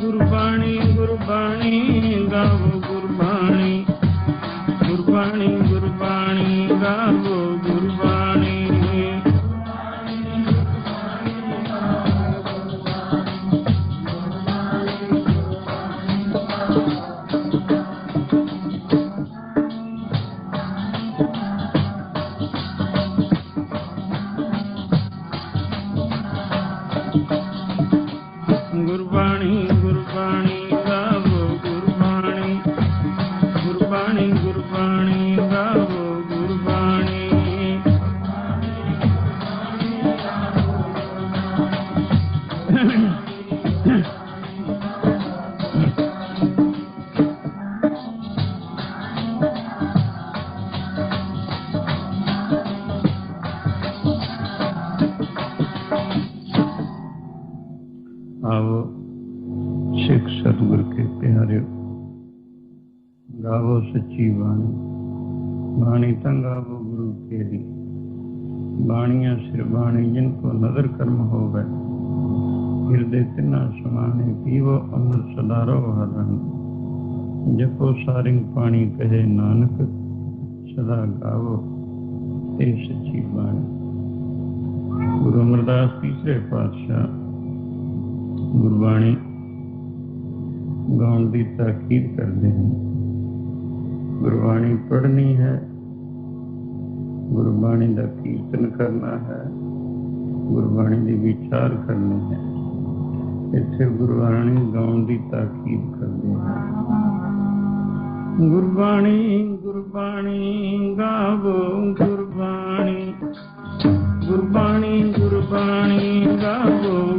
गुरबाणी गुरबाणी गावो गुरबाणी गुरबाणी गुरबाणी गावो गुरबाणी ਆਵੋ। ਸਿੱਖ ਸਤਿਗੁਰ ਕੇ ਪਿਆਰਿਓ, ਗਾਵੋ ਸੱਚੀ ਬਾਣੀ। ਬਾਣੀ ਤਾਂ ਗਾਵੋ ਗੁਰੂ ਤੇਰੀ ਬਾਣੀਆਂ ਸਿਰ ਬਾਣੀ, ਜਿਨ ਕੋ ਨਦਰ ਕਰਮ ਹੋਵੇ। ਹਿਰਦੇ ਤਿਨਾ ਸਮਾਨੇ ਪੀਵੋ, ਅੰਮ੍ਰਿਤ ਸਦਾ ਰੋ ਹਰ ਰੰਗ ਜਪੋ ਸਾਰਿੰਗ ਪਾਣੀ, ਕਹੇ ਨਾਨਕ, ਸਦਾ ਗਾਵੋ ਤੇ ਸੱਚੀ ਬਾਣੀ। ਗੁਰੂ ਅਮਰਦਾਸ ਤੀਸਰੇ ਪਾਤਸ਼ਾਹ ਗੁਰਬਾਣੀ ਗਾਉਣ ਦੀ ਤਾਕੀਦ ਕਰਦੇ ਹਨ ਗੁਰਬਾਣੀ ਪੜ੍ਹਨੀ ਹੈ, ਗੁਰਬਾਣੀ ਦਾ ਕੀਰਤਨ ਕਰਨਾ ਹੈ, ਗੁਰਬਾਣੀ ਦੀ ਵਿਚਾਰ ਕਰਨੀ ਹੈ। ਇੱਥੇ ਗੁਰਬਾਣੀ ਗਾਉਣ ਦੀ ਤਾਕੀਦ ਕਰਦੇ ਹਨ Gurbani Gurbani ਗਾਵੋ, Gurbani. Gurbani Gurbani ਗਾਵੋ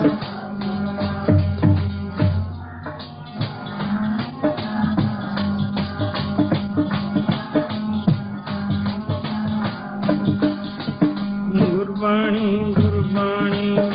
Gurbani, Gurbani, Gurbani